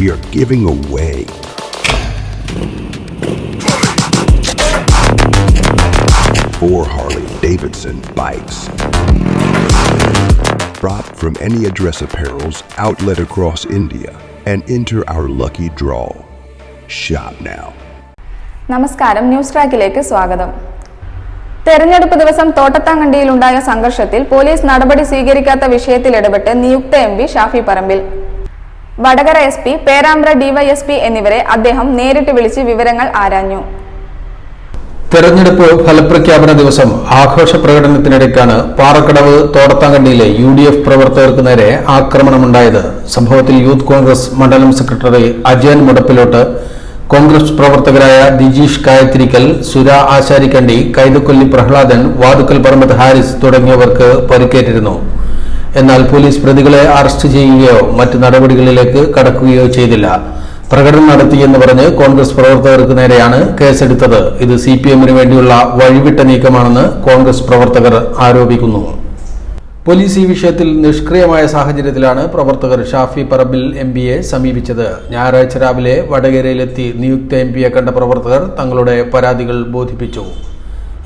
we are giving away four Harley Davidson bikes. Drop from any address apparel's outlet across India and enter our lucky draw. Shop now. നമസ്കാരം news ട്രാക്കിലേക്ക് സ്വാഗതം തെരഞ്ഞെടുപ്പ് ദിവസം തോട്ടത്താങ്കണ്ടിയിലുണ്ടായ സംഘർഷത്തിൽ police നടപടി സ്വീകരിക്കാത്ത വിഷയത്തിൽ ഇടപെട്ട് നിയുക്ത M P Shafi Parambil Vadakara S P Perambra DYSP എന്നിവരെ അദ്ദേഹം നേരിട്ട് വിളിച്ച് വിവരങ്ങൾ ആരാഞ്ഞു. തെരഞ്ഞെടുപ്പ് ഫലപ്രഖ്യാപന ദിവസം ആഘോഷ പ്രകടനത്തിനിടയ്ക്കാണ് പാറക്കടവ് തോടത്താങ്കണ്ടിയിലെ യു ഡി എഫ് പ്രവർത്തകർക്ക് നേരെ ആക്രമണമുണ്ടായത്. സംഭവത്തിൽ യൂത്ത് കോൺഗ്രസ് മണ്ഡലം സെക്രട്ടറി അജയൻ മുടപ്പിലോട്ട് കോൺഗ്രസ് പ്രവർത്തകരായ ദിജീഷ് കായത്തിരിക്കൽ സുര ആശാരിക്കണ്ടി കൈതക്കൊല്ലി പ്രഹ്ലാദൻ വാതുക്കൽ പറമ്പത്ത് ഹാരിസ് തുടങ്ങിയവർക്ക് പരിക്കേറ്റിരുന്നു. എന്നാൽ പോലീസ് പ്രതികളെ അറസ്റ്റ് ചെയ്യുകയോ മറ്റ് നടപടികളിലേക്ക് കടക്കുകയോ ചെയ്തില്ല. പ്രകടനം നടത്തിയെന്ന് പറഞ്ഞ് കോൺഗ്രസ് പ്രവർത്തകർക്ക് നേരെയാണ് കേസെടുത്തത്. ഇത് സി പി എമ്മിന് വേണ്ടിയുള്ള വഴിവിട്ട നീക്കമാണെന്ന് കോൺഗ്രസ് പ്രവർത്തകർ ആരോപിക്കുന്നു. പോലീസ് ഈ വിഷയത്തിൽ നിഷ്ക്രിയമായ സാഹചര്യത്തിലാണ് പ്രവർത്തകർ ഷാഫി പറമ്പിൽ എം പിയെ സമീപിച്ചത്. ഞായറാഴ്ച രാവിലെ വടകരയിലെത്തി നിയുക്ത എം പിയെ കണ്ട പ്രവർത്തകർ തങ്ങളുടെ പരാതികൾ ബോധിപ്പിച്ചു.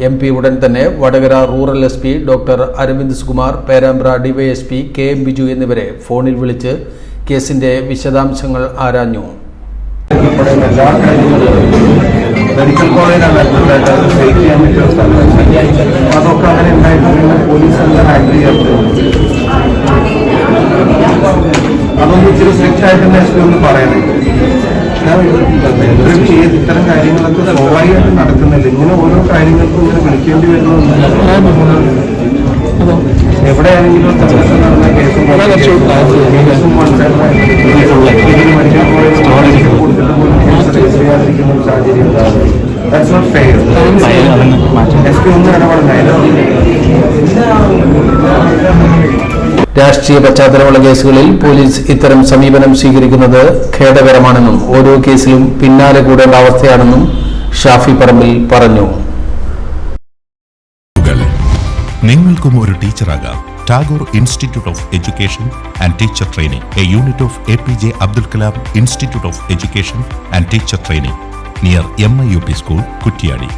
എം പി ഉടൻ തന്നെ Vadakara rural S P doctor Aravind Sukumar Perambra DYSP K M Biju എന്നിവരെ ഫോണിൽ വിളിച്ച് കേസിന്റെ വിശദാംശങ്ങൾ ആരാഞ്ഞു. മെഡിക്കൽ അത് ഫേക്ക് ചെയ്യാൻ പറ്റുന്ന സ്ഥലം. അതൊക്കെ അങ്ങനെ ഉണ്ടായിട്ടുണ്ടെങ്കിൽ പോലീസ് എല്ലാം അതൊന്നും ഇച്ചിരി സ്ട്രിക്റ്റ് ആയിട്ട് എസ് പി ഒന്ന് പറയണേ. ഇന്റർവ്യൂ ചെയ്ത് ഇത്തരം കാര്യങ്ങളൊക്കെ സ്വാഭാവികമായിട്ട് നടക്കുന്നില്ല ഇങ്ങനെ ഓരോ കാര്യങ്ങൾക്കും ഇങ്ങനെ വിളിക്കേണ്ടി വരുന്നതൊന്നും എവിടെയാണെങ്കിലും തടസ്സം നടന്ന കേസും കേസും മെഡിക്കൽ കോളേജ് കൊടുത്തിട്ട് പോലും കേസ് രജിസ്റ്റർ ചെയ്യാതിരിക്കുന്ന ഒരു സാഹചര്യം ഫെയർ എസ് പി ഒന്നും ഇടപെടുന്നില്ല രാഷ്ട്രീയ പശ്ചാത്തലമുള്ള കേസുകളിൽ പോലീസ് ഇത്തരം സമീപനം സ്വീകരിക്കുന്നത് ഖേദകരമാണെന്നും ഓരോ കേസിലും പിന്നാലെ കൂടേണ്ട അവസ്ഥയാണെന്നും ഷാഫി പറമ്പിൽ പറഞ്ഞു. നിങ്ങൾക്കും ഒരു ടീച്ചറാകാം. Tagore institute of education and teacher training. A unit of A P J Abdul Kalam institute of education and teacher training. Near M I U P school Kuttiadi.